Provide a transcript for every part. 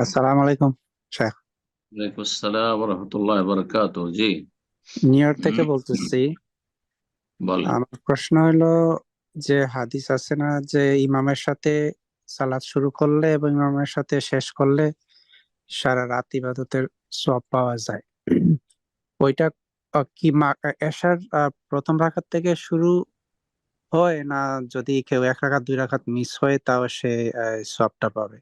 আসসালামু আলাইকুম শেখ। ওয়ালাইকুম আসসালাম রহমতুল্লাহ বরকাত জি। নিউ ইয়র্ক থেকে বলতেছি। আমার প্রশ্ন হলো যে হাদিস আছে না যে ইমামের সাথে সালাত শুরু করলে এবং ইমামের সাথে শেষ করলে সারা রাত ইবাদতের সওয়াব পাওয়া যায়? ওইটা কি মা- এশার প্রথম রাকাত থেকে শুরু হয় না যদি কেউ এক রাকাত দুই রাকাত মিস হয় তাও সে সওয়াবটা পাবে?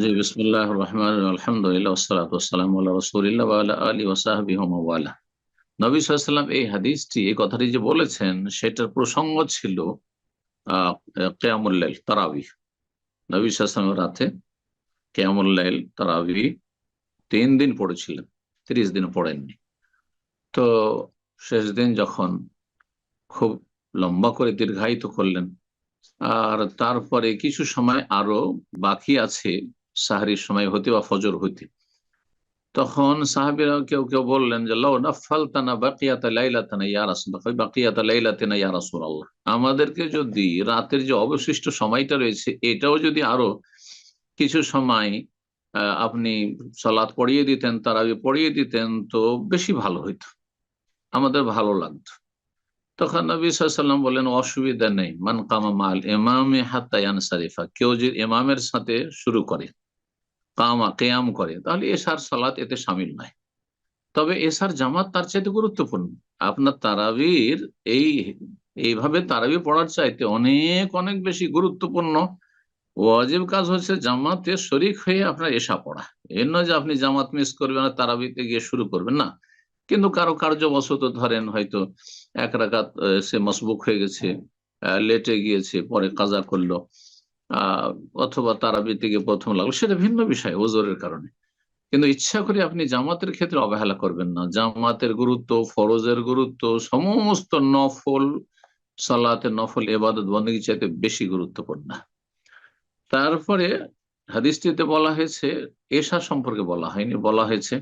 জি বিসমিল্লাহ রহমান আলহামদুলিল্লাহ ওসালাত ওসালাম আল্লাহ রসুলিল্লাহ আলা ওসাহাবি ওয়ালা। নবী সাল্লাম এই হাদিসটি, এই কথাটি যে বলেছেন, সেটার প্রসঙ্গ ছিল কেয়ামুল্লাইল তারাবি নবী সাল্লামের রাতে কেয়ামুল্লাইল তারাবি তিন দিন পড়েছিলেন, তিরিশ দিন পড়েননি। তো শেষ দিন যখন খুব লম্বা করে দীর্ঘায়িত করলেন, আর তারপরে কিছু সময় আরও বাকি আছে সাহারির সময় হতে বা ফজর হইতে। তখন সাহাবিরা কেউ কেউ বললেন যে, লাউ নাফালতানা বাকিয়াতা লাইলাতানা ইয়া রাসূলুল্লাহ। বাকিয়াতা লাইলাতানা ইয়া রাসূলুল্লাহ। আমাদেরকে যদি রাতের যে অবশিষ্ট সময়টা রয়েছে, এটাও যদি আরও কিছু সময় আপনি সালাত পড়িয়ে দিতেন, তারাবি পড়িয়ে দিতেন, তো বেশি ভালো হইতো। আমাদের ভালো লাগতো। তখন নবী সাল্লাম বলেন অসুবিধা নেই। মান কামা মাল এমামে হাত্তায়ান সারিফা কেউ যদি এমামের সাথে শুরু করে কামা কেয়াম করে, তাহলে এসার সালাত এতে সামিল নয়। তবে এসার জামাত তার চাইতে গুরুত্বপূর্ণ। আপনার তারাবির এই, এইভাবে তারাবি পড়ার চাইতে অনেক অনেক বেশি গুরুত্বপূর্ণ। ওয়াজিব কাজ হচ্ছে জামাতে শরিক হয়ে আপনার এসা পড়া। এর নয় যে আপনি জামাত মিস করবেন আর তারাবিতে গিয়ে শুরু করবেন, না। কিন্তু কারও কার্যবশত ধরেন হয়তো এক রাকাত সে মসবুক হয়ে গেছে লেটে গিয়েছে, পরে কাজা করল। অথবা তারাবি থেকে প্রথম লাগল, সেটা ভিন্ন বিষয় ওজোরের কারণে। কিন্তু ইচ্ছা করে আপনি জামাতের ক্ষেত্রে অবহেলা করবেন না। জামাতের গুরুত্ব, ফরজের গুরুত্ব, সমস্ত নফল সালাতের নফল, এবাদত বন্দী চাইতে বেশি গুরুত্বপূর্ণ। তারপরে হাদিসটিতে বলা হয়েছে, এশা সম্পর্কে বলা হয়নি, বলা হয়েছে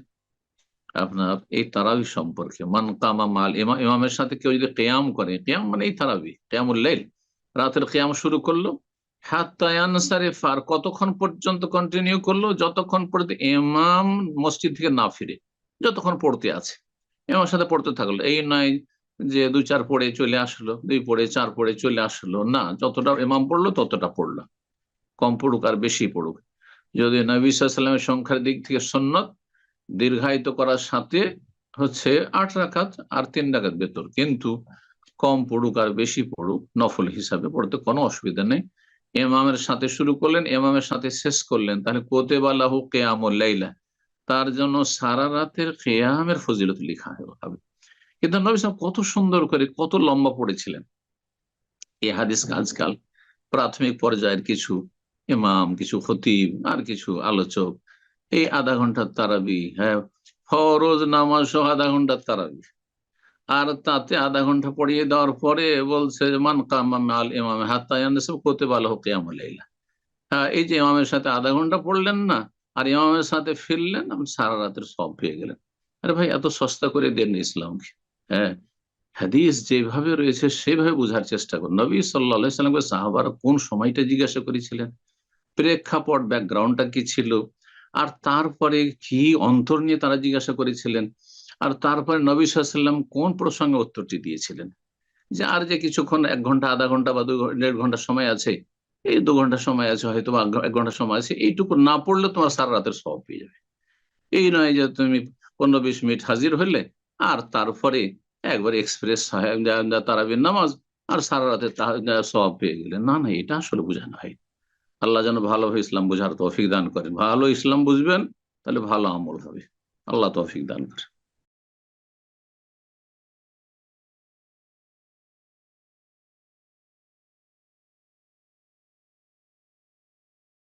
আপনার এই তারাবি সম্পর্কে। মান কামা মাল, ইমা ইমামের সাথে কেউ যদি কেয়াম করে কেয়াম মানে এই তারাবি কেয়ামুল লাইল। রাতের কেয়াম শুরু করল হাত্তায়ান সারেফার, কতক্ষণ পর্যন্ত কন্টিনিউ করল? যতক্ষণ পর্যন্ত ইমাম মসজিদ থেকে না ফিরে, যতক্ষণ পড়তে আছে। ইমামের সাথে পড়তে থাকল। এই নয় যে দুই চার পড়ে চলে আসলো, দুই পড়ে চার পড়ে চলে আসলো, না, যতটা ইমাম পড়ল ততটা পড়ল। কম পড়ুক আর বেশি পড়ুক। যদি নবী সাল্লামের সংখ্যার দিক থেকে সন্ন্যত, দীর্ঘায়িত করার সাথে হচ্ছে আট রাকাত আর তিন রাকাত বেতর কিন্তু কম পড়ুক আর বেশি পড়ুক, নফল হিসাবে পড়তে কোনো অসুবিধা নেই। এমামের সাথে শুরু করলেন এমামের সাথে শেষ করলেন। তাহলে কোতেবালাহু কেয়ামুল লাইলা, তার জন্য সারা রাতের কেয়ামের ফজিলত লিখা হবে। কিন্তু নবী কত সুন্দর করে, কত লম্বা পড়েছিলেন। এ হাদিস আজকাল প্রাথমিক পর্যায়ের কিছু ইমাম, কিছু খতিব আর কিছু আলোচক। এই আধা ঘণ্টার তারাবি হ্যাঁ ফরজ নামাজ আধা ঘণ্টার তারাবি। আর তাতে আধা ঘণ্টা পড়িয়ে দেওয়ার পরে বলছে মান কামাম আল ইমাম হাত্তায়ান সব করতে ভালো হোক লাইলা। হ্যাঁ এই যে ইমামের সাথে আধা ঘণ্টা পড়লেন না, আর ইমামের সাথে ফিরলেন, আপনি সারা রাতের সব পেয়ে গেলেন। আরে ভাই, এত সস্তা করে দেন ইসলামকে। হ্যাঁ হাদিস যেভাবে রয়েছে সেভাবে বোঝার চেষ্টা করুন। নবী সাল্লামকে সাহাবার কোন সময়টা জিজ্ঞাসা করেছিলেন? প্রেক্ষাপট, ব্যাকগ্রাউন্ডটা কি ছিল? আর তারপরে কি অন্তর নিয়ে তারা জিজ্ঞাসা করেছিলেন? আর তারপরে নবী সাল্লাম কোন প্রসঙ্গে উত্তরটি দিয়েছিলেন? যে আর যে কিছুক্ষণ এক ঘণ্টা, আধা ঘণ্টা বা দু দেড় ঘণ্টা সময় আছে, এই দু ঘণ্টা সময় আছে, হয়তো এক ঘণ্টা সময় আছে, এইটুকু না পড়লে তোমার সারা রাতের সব পেয়ে যাবে। এই নয় যে তুমি পনেরো বিশ মিনিট হাজির হলে আর তারপরে একবার এক্সপ্রেস তারাবির নামাজ আর সারা রাতে সব পেয়ে গেলে। না না, এটা আসলে বোঝানো হয় আল্লাহ যেন ভালোভাবে ইসলাম বোঝার তৌফিক দান করেন। ভালো ইসলাম বুঝবেন, তাহলে ভালো আমল হবে। আল্লাহ তৌফিক দান করেন।